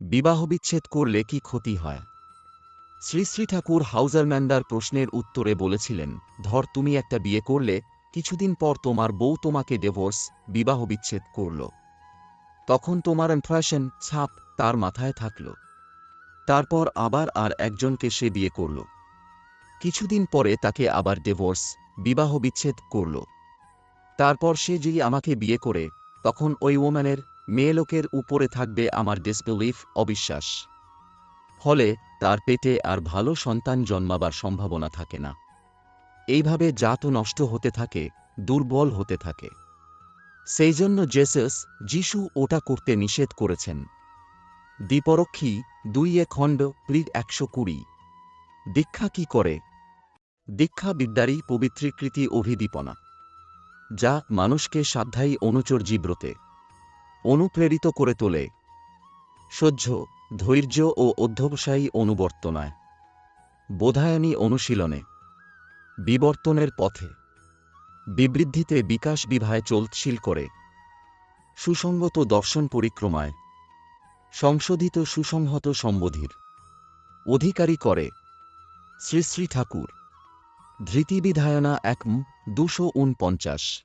বিবাহবিচ্ছেদ করলে কি ক্ষতি হয়? শ্রী শ্রী ঠাকুর হাউজারম্যান্ডার প্রশ্নের উত্তরে বলেছিলেন, ধর, তুমি একটা বিয়ে করলে, কিছুদিন পর তোমার বউ তোমাকে ডিভোর্স বিবাহবিচ্ছেদ করল। তখন তোমার ইমপ্রেশন ছাপ, তার মাথায় থাকল। তারপর আবার আর একজনকে সে বিয়ে করল। কিছুদিন পরে তাকে আবার ডিভোর্স বিবাহবিচ্ছেদ করল। তারপর সে যদি আমাকে বিয়ে করে, তখন ওই ওম্যানের মেয়েলোকের উপরে থাকবে আমার ডিসবিলিফ অবিশ্বাস। ফলে তার পেটে আর ভালো সন্তান জন্মাবার সম্ভাবনা থাকে না। এইভাবে জাত নষ্ট হতে থাকে, দুর্বল হতে থাকে। সেই জন্য জেসাস যিশু ওটা করতে নিষেধ করেছেন। দ্বিপরক্ষী, দুই এ খণ্ড, প্রিড একশো কুড়ি। দীক্ষা কি করে? দীক্ষা বিদ্যারই পবিত্রীকৃতি অভিদীপনা। যা মানুষকে সাধ্যায়ী অনুচর ব্রতে অনুপ্রেরিত করে তোলে। সহ্য, ধৈর্য ও অধ্যবসায়ী অনুবর্তনায়। বোধায়নী অনুশীলনে। বিবর্তনের পথে। বিবৃদ্ধিতে বিকাশ বিভায় চলৎশীল করে। সুসঙ্গত দর্শন পরিক্রমায়। সংশোধিত সুসংহত সম্বোধির। অধিকারী করে। শ্রী শ্রী ঠাকুর। ধৃতিবিধায়না এক দুশো উনপঞ্চাশ।